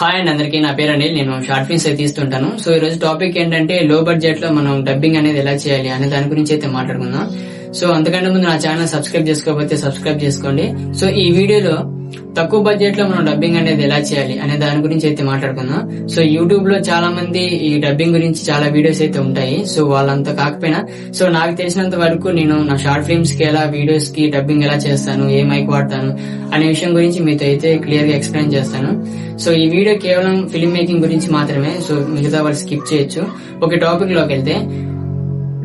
Hi and అందరికీ. నా పేరు అనిల్. నేను షార్ట్ ఫిల్మ్స్ అయితే తీస్తుంటాను. సో ఈ రోజు టాపిక్ ఏంటంటే లో బడ్జెట్లో మనం డబ్బింగ్ అనేది ఎలా చేయాలి అనే దాని గురించి అయితే మాట్లాడుకుందాం. సో అంతకంటే ముందు నా ఛానల్ సబ్స్క్రైబ్ చేసుకోకపోతే సబ్స్క్రైబ్ చేసుకోండి. సో ఈ వీడియోలో తక్కువ బడ్జెట్లో మనం డబ్బింగ్ అనేది ఎలా చేయాలి అనే దాని గురించి అయితే మాట్లాడుకుందాం. సో యూట్యూబ్లో చాలా మంది ఈ డబ్బింగ్ గురించి చాలా వీడియోస్ అయితే ఉంటాయి. సో వాళ్ళంతా కాకపోయినా సో నాకు తెలిసినంత వరకు నేను నా షార్ట్ ఫిల్మ్స్కి ఎలా వీడియోస్కి డబ్బింగ్ ఎలా చేస్తాను ఏ మైక్ వాడతాను అనే విషయం గురించి మీతో అయితే క్లియర్గా ఎక్స్ప్లెయిన్ చేస్తాను. సో ఈ వీడియో కేవలం ఫిల్మ్ మేకింగ్ గురించి మాత్రమే సో మిగతా వాళ్ళు స్కిప్ చేయొచ్చు. ఒక టాపిక్లోకి వెళ్తే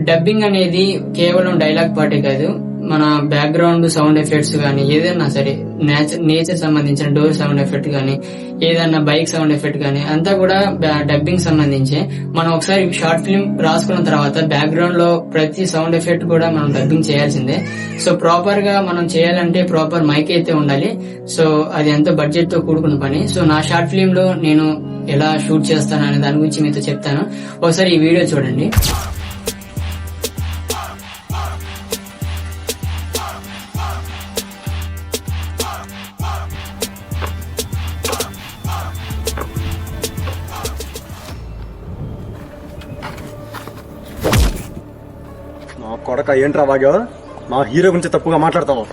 డబ్బింగ్ అనేది కేవలం డైలాగ్ పాటే కాదు మన బ్యాక్గ్రౌండ్ సౌండ్ ఎఫెక్ట్స్ కానీ ఏదైనా సరే నేచర్ నేచర్ సంబంధించిన డోర్ సౌండ్ ఎఫెక్ట్ కానీ ఏదన్నా బైక్ సౌండ్ ఎఫెక్ట్ కానీ అంతా కూడా డబ్బింగ్ సంబంధించి. మనం ఒకసారి షార్ట్ ఫిల్మ్ రాసుకున్న తర్వాత బ్యాక్గ్రౌండ్లో ప్రతి సౌండ్ ఎఫెక్ట్ కూడా మనం డబ్బింగ్ చేయాల్సిందే. సో ప్రాపర్గా మనం చేయాలంటే ప్రాపర్ మైక్ అయితే ఉండాలి. సో అది ఎంతో బడ్జెట్తో కూడుకున్న పని. సో నా షార్ట్ ఫిల్మ్లో నేను ఎలా షూట్ చేస్తాను అనే దాని గురించి మీతో చెప్తాను. ఒకసారి ఈ వీడియో చూడండి. నా కొడక ఏంట్రా బాగా మా హీరో గురించి తప్పుగా మాట్లాడతావు.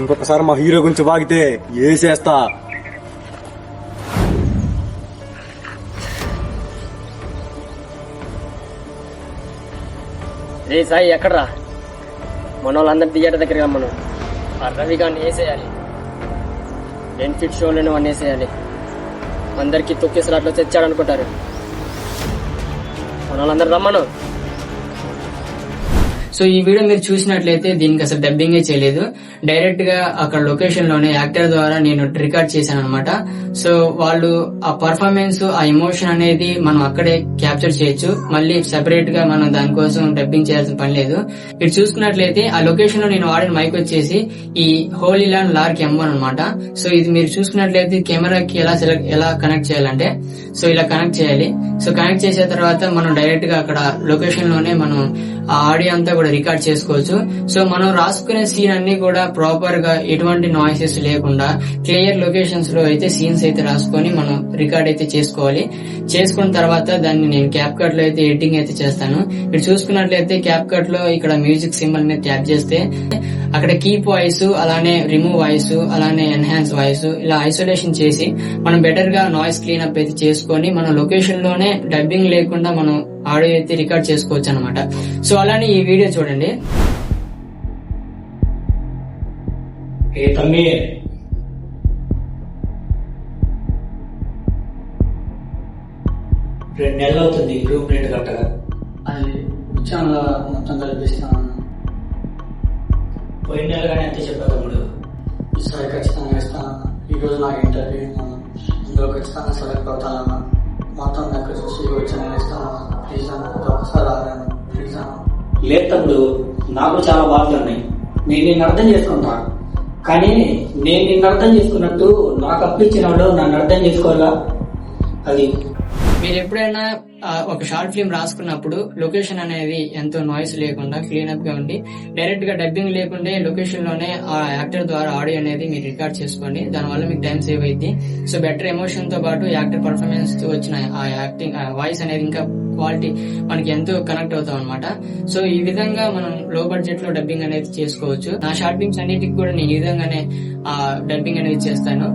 ఇంకొకసారి మా హీరో గురించి వాగితే ఏసేస్తా రే సాయి ఎక్కడ్రా? మన వాళ్ళందరి థియేటర్ దగ్గర రమ్మను. ఆ రవి గారిని వేసేయాలి బెనిఫిట్ షోలను అన్నీ వేసేయాలి అందరికీ తొక్కేసలాట్లో తెచ్చాడు అనుకుంటారు మన వాళ్ళందరూ రమ్మను. సో ఈ వీడియో మీరు చూసినట్లయితే దీనికి అసలు డబ్బింగే చేయలేదు. డైరెక్ట్గా అక్కడ లొకేషన్లోనే యాక్టర్ ద్వారా నేను రికార్డ్ చేశాను అనమాట సో వాళ్ళు ఆ పర్ఫార్మెన్స్ ఆ ఎమోషన్ అనేది మనం అక్కడే క్యాప్చర్ చేయొచ్చు. మళ్ళీ సెపరేట్గా మనం దానికోసం డబ్బింగ్ చేయాల్సిన పని లేదు. మీరు చూసుకున్నట్లయితే ఆ లొకేషన్లో నేను వాడిన మైక్ వచ్చేసి ఈ హోలీ ల్యాండ్ లార్క్ ఎం అనమాట సో ఇది మీరు చూసుకున్నట్లయితే కెమెరాకి ఎలా ఎలా కనెక్ట్ చేయాలంటే సో ఇలా కనెక్ట్ చేయాలి. సో కనెక్ట్ చేసిన తర్వాత మనం డైరెక్ట్గా అక్కడ లొకేషన్లోనే మనం ఆ ఆడియో అంతా కూడా రికార్డ్ చేసుకోవచ్చు. సో మనం రాసుకునే సీన్ అన్ని కూడా ప్రాపర్గా ఎటువంటి నాయిసెస్ లేకుండా క్లియర్ లొకేషన్స్లో అయితే సీన్స్ అయితే రాసుకొని మనం రికార్డ్ అయితే చేసుకోవాలి. చేసుకున్న తర్వాత దాన్ని నేను క్యాప్ కట్లో అయితే ఎడిటింగ్ అయితే చేస్తాను. ఇటు చూసుకున్నట్లయితే క్యాప్ కట్లో ఇక్కడ మ్యూజిక్ సింబల్ మీద ట్యాప్ చేస్తే అక్కడ కీప్ వాయిస్ అలానే రిమూవ్ వాయిస్ అలానే ఎన్హాన్స్ వాయిస్ ఇలా ఐసోలేషన్ చేసి మనం బెటర్గా నాయిస్ క్లీనప్ అయితే చేసుకొని మన లొకేషన్లోనే డబ్బింగ్ లేకుండా మనం ఆడియో అయితే రికార్డ్ చేసుకోవచ్చు అనమాట సో అలానే ఈ వీడియో చూడండి. రెండు నెలలు అవుతుంది రూమ్ రెంట్ కట్టగా అది ఉద్యోగంలో మొత్తం కల్పిస్తాను. పోయిన నెలగానే అంతే చెప్పా తమ్ముడు. ఈసారి ఖచ్చితంగా ఇస్తాను ఈ రోజు నాకు ఇంటర్వ్యూ ఇందులో ఖచ్చితంగా సెలెక్ట్ అవుతానన్నా మొత్తం దగ్గర చూసి వచ్చి నేను ఇస్తాను లేదు తమ్ముడు నాకు చాలా బాధలు ఉన్నాయి. నేను నిన్ను అర్థం చేసుకుంటా. కానీ నేను నిన్ను అర్థం చేసుకున్నట్టు నాకు అప్పించిన వాళ్ళు నన్ను అర్థం చేసుకోవాలా అది మీరు ఎప్పుడైనా ఒక షార్ట్ ఫిల్మ్ రాసుకున్నప్పుడు లొకేషన్ అనేది ఎంతో నాయిస్ లేకుండా క్లీన్ అప్గా ఉండి డైరెక్ట్గా డబ్బింగ్ లేకుండా లొకేషన్లోనే ఆ యాక్టర్ ద్వారా ఆడియో అనేది మీరు రికార్డ్ చేసుకోండి. దానివల్ల మీకు టైం సేవ్ అయింది సో బెటర్ ఎమోషన్తో పాటు యాక్టర్ పర్ఫార్మెన్స్తో వచ్చిన ఆ యాక్టింగ్ వాయిస్ అనేది ఇంకా క్వాలిటీ మనకి ఎంతో కనెక్ట్ అవుతాం అనమాట సో ఈ విధంగా మనం లో బడ్జెట్లో డబ్బింగ్ అనేది చేసుకోవచ్చు. నా షార్ట్ ఫిల్మ్స్ అన్నిటికి కూడా నేను ఈ విధంగానే ఆ డబ్బింగ్ అనేది చేస్తాను.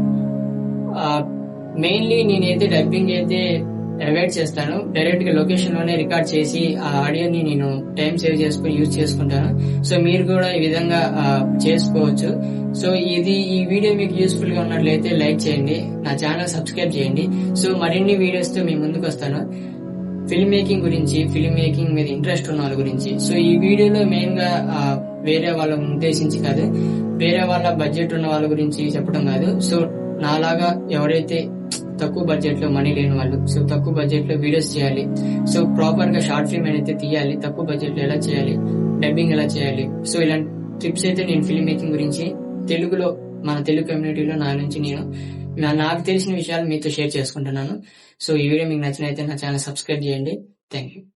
మెయిన్లీ నేనైతే డబ్బింగ్ అయితే అవాయిడ్ చేస్తాను. డైరెక్ట్గా లొకేషన్లోనే రికార్డ్ చేసి ఆ ఆడియోని నేను టైం సేవ్ చేసుకుని యూజ్ చేసుకుంటాను. సో మీరు కూడా ఈ విధంగా చేసుకోవచ్చు. సో ఇది ఈ వీడియో మీకు యూస్ఫుల్గా ఉన్నట్లయితే లైక్ చేయండి. నా ఛానల్ సబ్స్క్రైబ్ చేయండి. సో మరిన్ని వీడియోస్తో మీ ముందుకు వస్తాను. ఫిల్మ్ మేకింగ్ గురించి ఫిల్మ్ మేకింగ్ మీద ఇంట్రెస్ట్ ఉన్న వాళ్ళ గురించి. సో ఈ వీడియోలో మెయిన్గా వేరే వాళ్ళని ఉద్దేశించి కాదు వేరే వాళ్ళ బడ్జెట్ ఉన్న వాళ్ళ గురించి చెప్పడం కాదు. సో నాలాగా ఎవరైతే తక్కువ బడ్జెట్లో మనీ లేని వాళ్ళు. సో తక్కువ బడ్జెట్లో వీడియోస్ చేయాలి. సో ప్రాపర్గా షార్ట్ ఫిల్మ్ అయితే తీయాలి. తక్కువ బడ్జెట్లో ఎలా చేయాలి? డబ్బింగ్ ఎలా చేయాలి? సో ఇలాంటి టిప్స్ అయితే నేను ఫిల్మ్ మేకింగ్ గురించి తెలుగులో మన తెలుగు కమ్యూనిటీలో నా నుంచి నేను నా- నాకు తెలిసిన విషయాలు మీతో షేర్ చేసుకుంటున్నాను. సో ఈ వీడియో మీకు నచ్చినైతే నా ఛానల్ సబ్స్క్రైబ్ చేయండి. Thank you